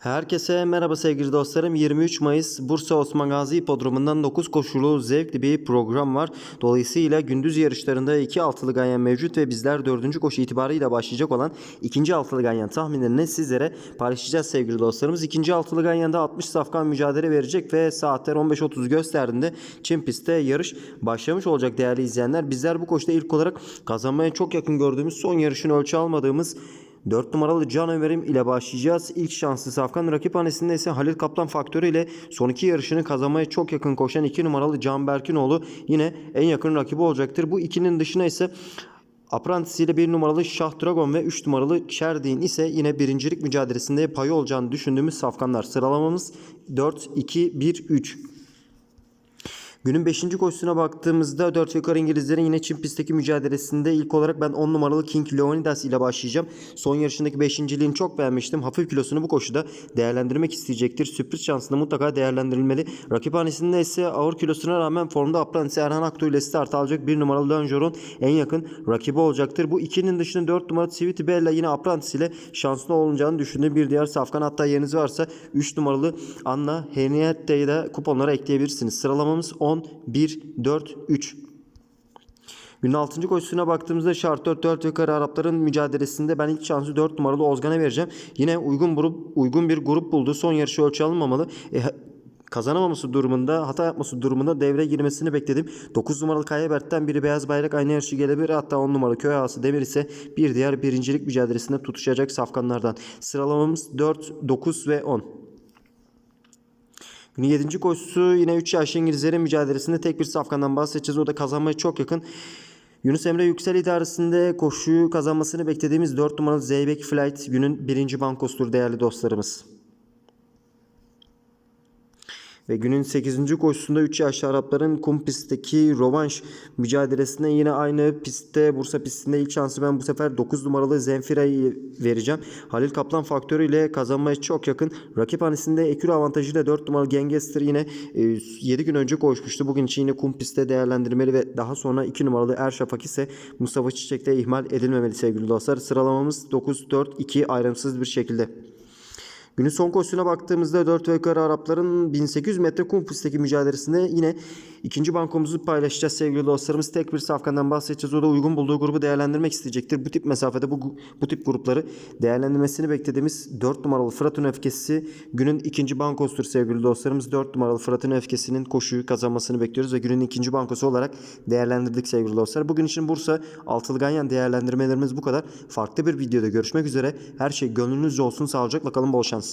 Herkese merhaba sevgili dostlarım. 23 Mayıs Bursa Osman Gazi Hipodromu'ndan 9 koşulu zevkli bir program var. Dolayısıyla gündüz yarışlarında 2 altılı ganyan mevcut ve bizler 4. koşu itibarıyla başlayacak olan 2. altılı ganyan tahminlerini sizlere paylaşacağız sevgili dostlarımız. 2. altılı ganyanda 60 safkan mücadele verecek ve saatler 15.30 gösterdiğinde Çin pistte yarış başlamış olacak değerli izleyenler. Bizler bu koşuda ilk olarak kazanmaya çok yakın gördüğümüz son yarışın ölçü almadığımız 4 numaralı Can Ömer'im ile başlayacağız. İlk şanslı Safkan rakip hanesinde ise Halil Kaplan faktörü ile son iki yarışını kazanmaya çok yakın koşan 2 numaralı Can Berkinoğlu yine en yakın rakibi olacaktır. Bu ikinin dışına ise Apprentice ile 1 numaralı Şah Dragon ve 3 numaralı Çerdin ise yine birincilik mücadelesinde payı olacağını düşündüğümüz safkanlar. Sıralamamız 4, 2, 1, 3. Günün 5. koşusuna baktığımızda 4 yukarı İngilizlerin yine Çin pistteki mücadelesinde ilk olarak ben 10 numaralı King Leonidas ile başlayacağım. Son yarışındaki 5.liğini çok beğenmiştim. Hafif kilosunu bu koşuda değerlendirmek isteyecektir. Sürpriz şansını mutlaka değerlendirilmeli. Rakip hanesinde ise ağır kilosuna rağmen formda Apprentice Erhan Aktu ile start alacak 1 numaralı Longeron en yakın rakibi olacaktır. Bu ikinin dışında 4 numaralı Sweetie Bella yine Apprentice ile şanslı olacağını düşündüğüm bir diğer safkan. Hatta yeriniz varsa 3 numaralı Anna Henriette'yi de kuponlara ekleyebilirsiniz. Sıralamamız 10, 1, 4, 3. Günün 6. koşusuna baktığımızda şart 4 4 yukarı Arapların mücadelesinde ben ilk şansı 4 numaralı Ozgan'a vereceğim. Yine uygun grup uygun bir grup buldu. Son yarışı ölçü alınmamalı. E, kazanamaması durumunda, hata yapması durumunda devreye girmesini bekledim. 9 numaralı Kayabert'ten biri beyaz bayrak aynı yarışı gelebilir. Hatta 10 numaralı Köy Ağası Demir ise bir diğer birincilik mücadelesinde tutuşacak safkanlardan. Sıralamamız 4, 9 ve 10. Günün 7. koşusu yine 3 yaşlı İngilizlerin mücadelesinde tek bir safkandan bahsedeceğiz. O da kazanmaya çok yakın. Yunus Emre Yüksel idaresinde koşuyu kazanmasını beklediğimiz 4 numaralı Zeybek Flight günün birinci bankosudur değerli dostlarımız. Ve günün 8. koşusunda 3 yaşlı Arapların kum pistteki rovanş mücadelesinde yine aynı pistte Bursa pistinde ilk şansı ben bu sefer 9 numaralı Zenfira'yı vereceğim. Halil Kaplan faktörüyle kazanmaya çok yakın. Rakip hanesinde ekür avantajıyla 4 numaralı Gangster yine e, 7 gün önce koşmuştu. Bugün için yine kum pistte değerlendirmeli ve daha sonra 2 numaralı Erşafak ise Mustafa Çiçek'te ihmal edilmemeli sevgili dostlar. Sıralamamız 9-4-2 ayrımsız bir şekilde. Günün son koşusuna baktığımızda 4 ve yukarı Arapların 1800 metre kum pistteki mücadelesinde yine ikinci bankomuzu paylaşacağız sevgili dostlarımız. Tek bir safkandan bahsedeceğiz. O da uygun bulduğu grubu değerlendirmek isteyecektir. Bu tip mesafede bu, bu tip grupları değerlendirmesini beklediğimiz 4 numaralı Fırat'ın öfkesi günün ikinci bankosudur sevgili dostlarımız. 4 numaralı Fırat'ın öfkesinin koşuyu kazanmasını bekliyoruz ve günün ikinci bankosu olarak değerlendirdik sevgili dostlar. Bugün için Bursa altılı ganyan değerlendirmelerimiz bu kadar. Farklı bir videoda görüşmek üzere. Her şey gönlünüzce olsun. Sağlıcakla kalın. Bol şans.